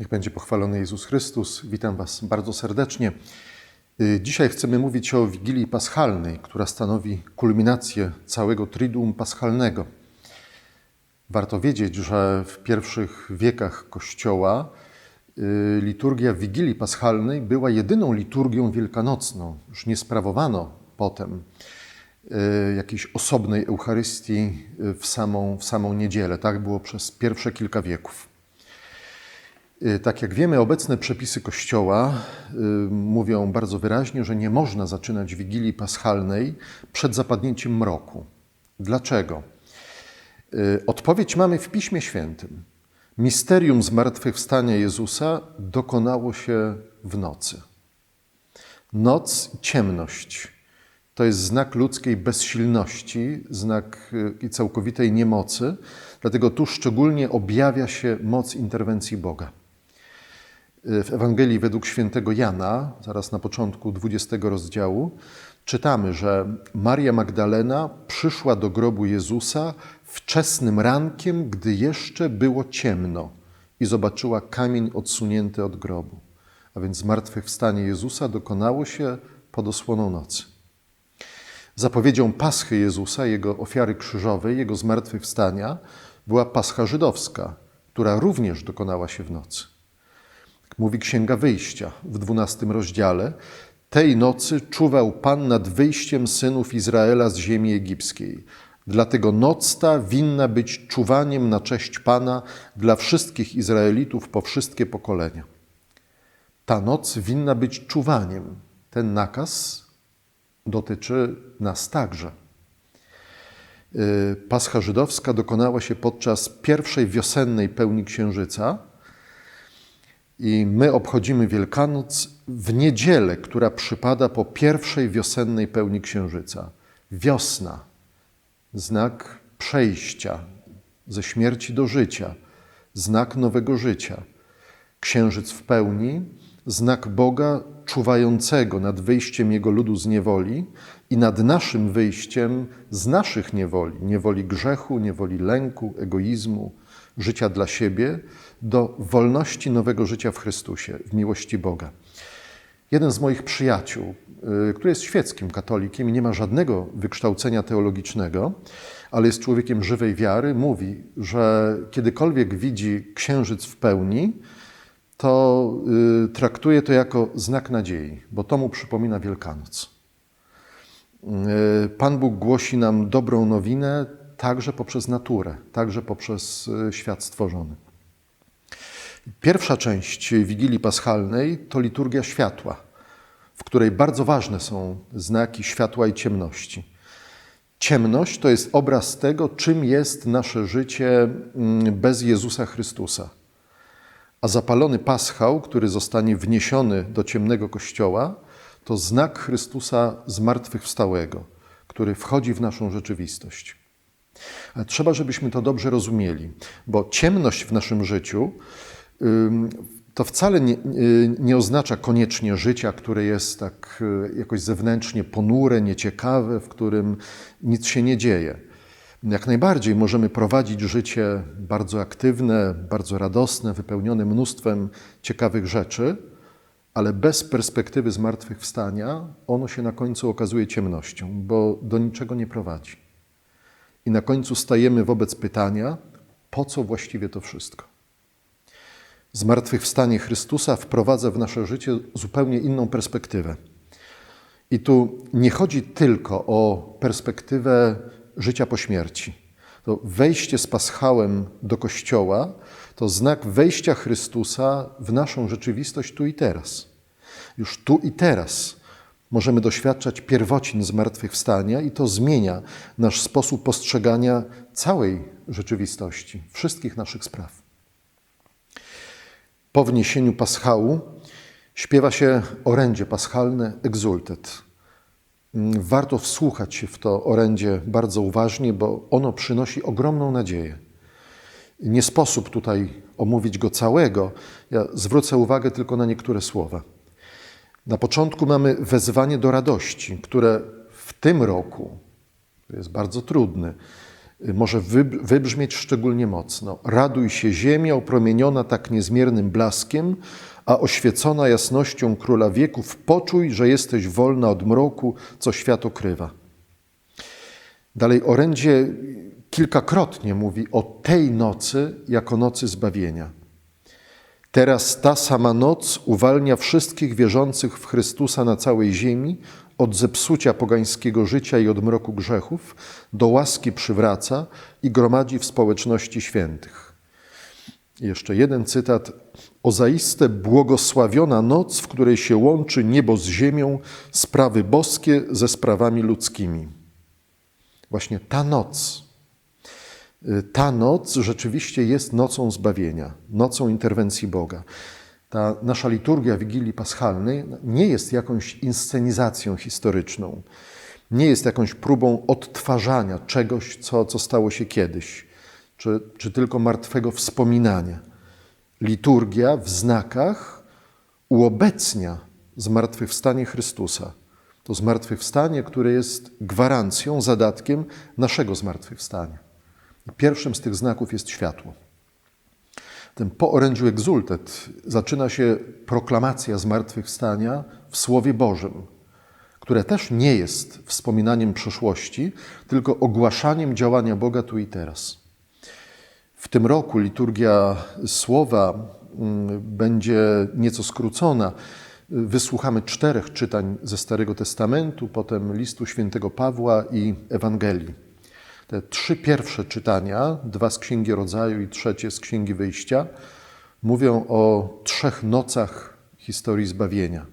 Niech będzie pochwalony Jezus Chrystus. Witam Was bardzo serdecznie. Y, Dzisiaj chcemy mówić o Wigilii Paschalnej, która stanowi kulminację całego Triduum Paschalnego. Warto wiedzieć, że w pierwszych wiekach Kościoła y, liturgia Wigilii Paschalnej była jedyną liturgią wielkanocną. Już nie sprawowano potem y, jakiejś osobnej Eucharystii w samą, w samą niedzielę. Tak było przez pierwsze kilka wieków. Y, Tak jak wiemy, obecne przepisy Kościoła y, mówią bardzo wyraźnie, że nie można zaczynać Wigilii Paschalnej przed zapadnięciem mroku. Dlaczego? Y, Odpowiedź mamy w Piśmie Świętym. Misterium zmartwychwstania Jezusa dokonało się w nocy. Noc ciemność to jest znak ludzkiej bezsilności, znak i całkowitej niemocy, dlatego tu szczególnie objawia się moc interwencji Boga. W Ewangelii według świętego Jana, zaraz na początku 20 rozdziału, czytamy, że Maria Magdalena przyszła do grobu Jezusa wczesnym rankiem, gdy jeszcze było ciemno i zobaczyła kamień odsunięty od grobu. A więc zmartwychwstanie Jezusa dokonało się pod osłoną nocy. Zapowiedzią Paschy Jezusa, Jego ofiary krzyżowej, Jego zmartwychwstania była Pascha żydowska, która również dokonała się w nocy. Mówi Księga Wyjścia w dwunastym rozdziale, tej nocy czuwał Pan nad wyjściem synów Izraela z ziemi egipskiej. Dlatego noc ta winna być czuwaniem na cześć Pana dla wszystkich Izraelitów po wszystkie pokolenia. Ta noc winna być czuwaniem. Ten nakaz dotyczy nas także. Y, Pascha żydowska dokonała się podczas pierwszej wiosennej pełni księżyca i my obchodzimy Wielkanoc w niedzielę, która przypada po pierwszej wiosennej pełni księżyca. Wiosna, znak przejścia ze śmierci do życia, znak nowego życia. Księżyc w pełni, znak Boga czuwającego nad wyjściem Jego ludu z niewoli i nad naszym wyjściem z naszych niewoli, niewoli grzechu, niewoli lęku, egoizmu, życia dla siebie, do wolności nowego życia w Chrystusie, w miłości Boga. Jeden z moich przyjaciół, y, który jest świeckim katolikiem i nie ma żadnego wykształcenia teologicznego, ale jest człowiekiem żywej wiary, mówi, że kiedykolwiek widzi księżyc w pełni, to y, traktuje to jako znak nadziei, bo to mu przypomina Wielkanoc. Y, Pan Bóg głosi nam dobrą nowinę także poprzez naturę, także poprzez y, świat stworzony. Pierwsza część Wigilii Paschalnej to liturgia światła, w której bardzo ważne są znaki światła i ciemności. Ciemność to jest obraz tego, czym jest nasze życie mm, bez Jezusa Chrystusa. A zapalony paschał, który zostanie wniesiony do ciemnego kościoła, to znak Chrystusa zmartwychwstałego, który wchodzi w naszą rzeczywistość. Ale trzeba, żebyśmy to dobrze rozumieli, bo ciemność w naszym życiu to wcale nie, y, nie oznacza koniecznie życia, które jest tak y, jakoś zewnętrznie ponure, nieciekawe, w którym nic się nie dzieje. Jak najbardziej możemy prowadzić życie bardzo aktywne, bardzo radosne, wypełnione mnóstwem ciekawych rzeczy, ale bez perspektywy zmartwychwstania ono się na końcu okazuje ciemnością, bo do niczego nie prowadzi. I na końcu stajemy wobec pytania, po co właściwie to wszystko? Zmartwychwstanie Chrystusa wprowadza w nasze życie zupełnie inną perspektywę. I tu nie chodzi tylko o perspektywę życia po śmierci. To wejście z paschałem do kościoła to znak wejścia Chrystusa w naszą rzeczywistość tu i teraz. Już tu i teraz możemy doświadczać pierwocin zmartwychwstania i to zmienia nasz sposób postrzegania całej rzeczywistości, wszystkich naszych spraw. Po wniesieniu paschału śpiewa się orędzie paschalne Exultet. Warto wsłuchać się w to orędzie bardzo uważnie, bo ono przynosi ogromną nadzieję. Nie sposób tutaj omówić go całego. Ja zwrócę uwagę tylko na niektóre słowa. Na początku mamy wezwanie do radości, które w tym roku, jest bardzo trudny, może wyb- wybrzmieć szczególnie mocno. Raduj się ziemia opromieniona tak niezmiernym blaskiem, a oświecona jasnością Króla wieków, poczuj, że jesteś wolna od mroku, co świat okrywa. Dalej orędzie kilkakrotnie mówi o tej nocy jako nocy zbawienia. Teraz ta sama noc uwalnia wszystkich wierzących w Chrystusa na całej ziemi od zepsucia pogańskiego życia i od mroku grzechów, do łaski przywraca i gromadzi w społeczności świętych. Jeszcze jeden cytat. O zaiste błogosławiona noc, w której się łączy niebo z ziemią, sprawy boskie ze sprawami ludzkimi. Właśnie ta noc, ta noc rzeczywiście jest nocą zbawienia, nocą interwencji Boga. Ta nasza liturgia Wigilii Paschalnej nie jest jakąś inscenizacją historyczną, nie jest jakąś próbą odtwarzania czegoś, co, co stało się kiedyś, czy, czy tylko martwego wspominania. Liturgia w znakach uobecnia zmartwychwstanie Chrystusa. To zmartwychwstanie, które jest gwarancją, zadatkiem naszego zmartwychwstania. I pierwszym z tych znaków jest światło. Tym po orędziu exultet zaczyna się proklamacja zmartwychwstania w Słowie Bożym, które też nie jest wspominaniem przeszłości, tylko ogłaszaniem działania Boga tu i teraz. W tym roku liturgia słowa mm, będzie nieco skrócona. Wysłuchamy czterech czytań ze Starego Testamentu, potem listu świętego Pawła i Ewangelii. Te trzy pierwsze czytania, dwa z Księgi Rodzaju i trzecie z Księgi Wyjścia, mówią o trzech nocach historii zbawienia: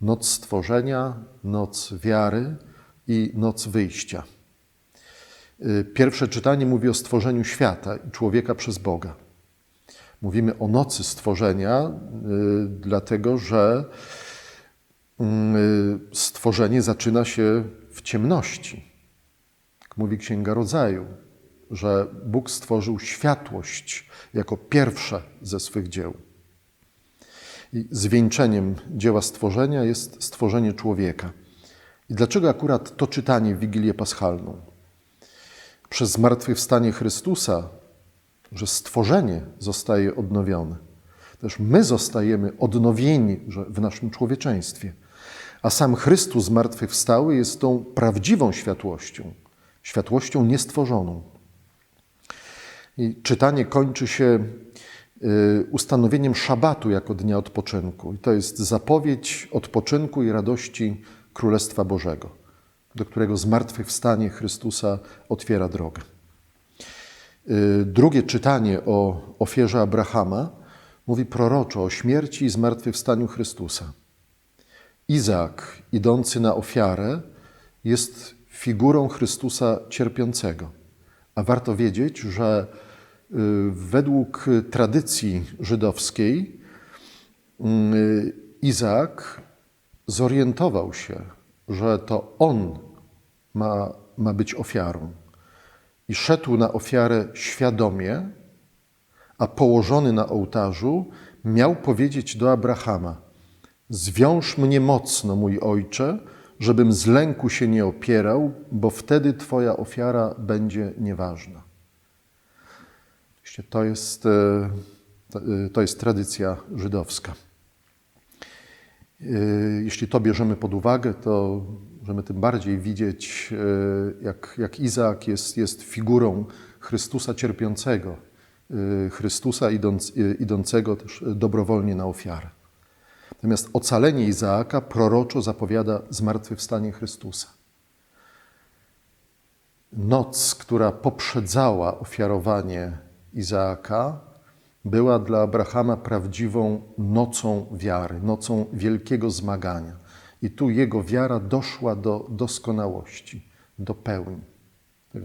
noc stworzenia, noc wiary i noc wyjścia. Y, Pierwsze czytanie mówi o stworzeniu świata i człowieka przez Boga. Mówimy o nocy stworzenia, y, dlatego że y, stworzenie zaczyna się w ciemności. Mówi Księga Rodzaju, że Bóg stworzył światłość jako pierwsze ze swych dzieł. I zwieńczeniem dzieła stworzenia jest stworzenie człowieka. I dlaczego akurat to czytanie w Wigilię Paschalną? przez zmartwychwstanie Chrystusa, że stworzenie zostaje odnowione. Też my zostajemy odnowieni że w naszym człowieczeństwie. A sam Chrystus zmartwychwstały jest tą prawdziwą światłością, światłością niestworzoną. I czytanie kończy się y, ustanowieniem szabatu jako dnia odpoczynku. I to jest zapowiedź odpoczynku i radości Królestwa Bożego do którego zmartwychwstanie Chrystusa otwiera drogę. Y, Drugie czytanie o ofierze Abrahama mówi proroczo o śmierci i zmartwychwstaniu Chrystusa. Izaak, idący na ofiarę, jest figurą Chrystusa cierpiącego. A warto wiedzieć, że y, według tradycji żydowskiej y, Izaak zorientował się, że to on ma, ma być ofiarą. I szedł na ofiarę świadomie, a położony na ołtarzu miał powiedzieć do Abrahama: Zwiąż mnie mocno, mój ojcze, żebym z lęku się nie opierał, bo wtedy Twoja ofiara będzie nieważna. Oczywiście To jest, e, e, to jest tradycja żydowska. E, Jeśli to bierzemy pod uwagę, to możemy tym bardziej widzieć, jak, jak Izaak jest, jest figurą Chrystusa cierpiącego, Chrystusa idąc, idącego też dobrowolnie na ofiarę. Natomiast ocalenie Izaaka proroczo zapowiada zmartwychwstanie Chrystusa. Noc, która poprzedzała ofiarowanie Izaaka, była dla Abrahama prawdziwą nocą wiary, nocą wielkiego zmagania. I tu jego wiara doszła do doskonałości, do pełni.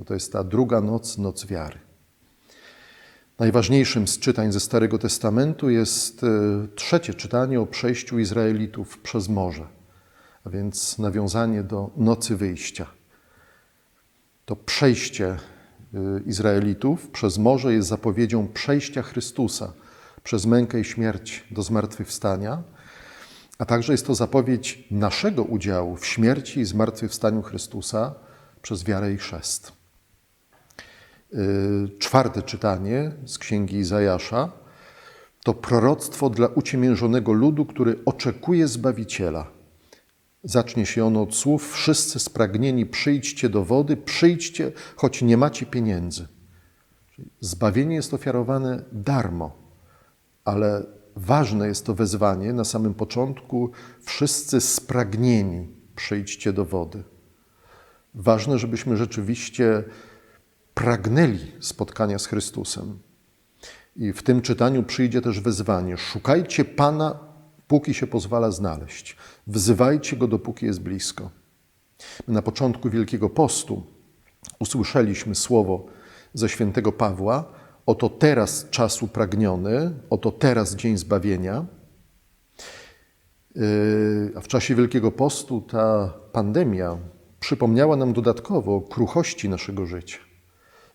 To jest ta druga noc, noc wiary. Najważniejszym z czytań ze Starego Testamentu jest e, trzecie czytanie o przejściu Izraelitów przez morze, a więc nawiązanie do nocy wyjścia. To przejście y, Izraelitów przez morze jest zapowiedzią przejścia Chrystusa przez mękę i śmierć do zmartwychwstania, a także jest to zapowiedź naszego udziału w śmierci i zmartwychwstaniu Chrystusa przez wiarę i chrzest. Y, Czwarte czytanie z księgi Izajasza to proroctwo dla uciemiężonego ludu, który oczekuje Zbawiciela. Zacznie się ono od słów: Wszyscy spragnieni, przyjdźcie do wody, przyjdźcie, choć nie macie pieniędzy. Zbawienie jest ofiarowane darmo, ale ważne jest to wezwanie na samym początku: Wszyscy spragnieni, przyjdźcie do wody. Ważne, żebyśmy rzeczywiście pragnęli spotkania z Chrystusem. I w tym czytaniu przyjdzie też wezwanie: szukajcie Pana, póki się pozwala znaleźć. Wzywajcie Go, dopóki jest blisko. Na początku Wielkiego Postu usłyszeliśmy słowo ze świętego Pawła: Oto teraz czas upragniony, oto teraz dzień zbawienia. Yy, A w czasie Wielkiego Postu ta pandemia przypomniała nam dodatkowo o kruchości naszego życia.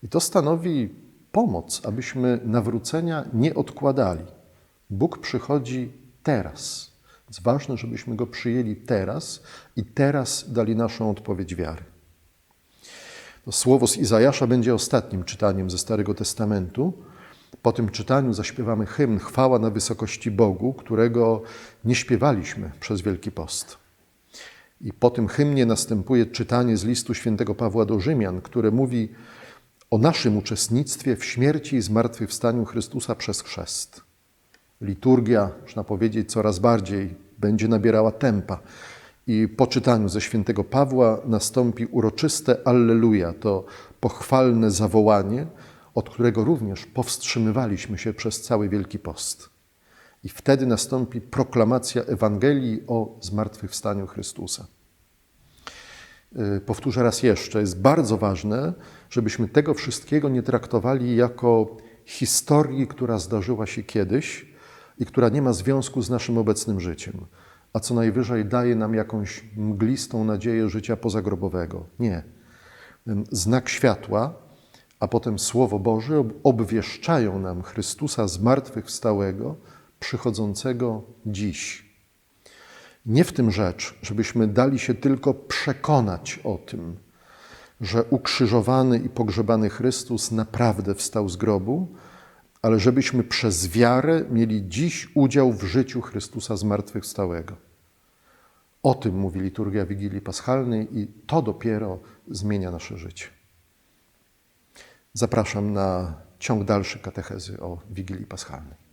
I to stanowi pomoc, abyśmy nawrócenia nie odkładali. Bóg przychodzi teraz. Więc ważne, żebyśmy go przyjęli teraz i teraz dali naszą odpowiedź wiary. To słowo z Izajasza będzie ostatnim czytaniem ze Starego Testamentu. Po tym czytaniu zaśpiewamy hymn Chwała na wysokości Bogu, którego nie śpiewaliśmy przez Wielki Post. I po tym hymnie następuje czytanie z listu świętego Pawła do Rzymian, które mówi o naszym uczestnictwie w śmierci i zmartwychwstaniu Chrystusa przez chrzest. Liturgia, można powiedzieć, coraz bardziej będzie nabierała tempa. I po czytaniu ze świętego Pawła nastąpi uroczyste Alleluja, to pochwalne zawołanie, od którego również powstrzymywaliśmy się przez cały Wielki Post. I wtedy nastąpi proklamacja Ewangelii o zmartwychwstaniu Chrystusa. Y, Powtórzę raz jeszcze, jest bardzo ważne, żebyśmy tego wszystkiego nie traktowali jako historii, która zdarzyła się kiedyś i która nie ma związku z naszym obecnym życiem, a co najwyżej daje nam jakąś mglistą nadzieję życia pozagrobowego. Nie. Znak światła, a potem Słowo Boże ob- obwieszczają nam Chrystusa zmartwychwstałego, przychodzącego dziś. Nie w tym rzecz, żebyśmy dali się tylko przekonać o tym, że ukrzyżowany i pogrzebany Chrystus naprawdę wstał z grobu, ale żebyśmy przez wiarę mieli dziś udział w życiu Chrystusa zmartwychwstałego. O tym mówi liturgia Wigilii Paschalnej i to dopiero zmienia nasze życie. Zapraszam na ciąg dalszy katechezy o Wigilii Paschalnej.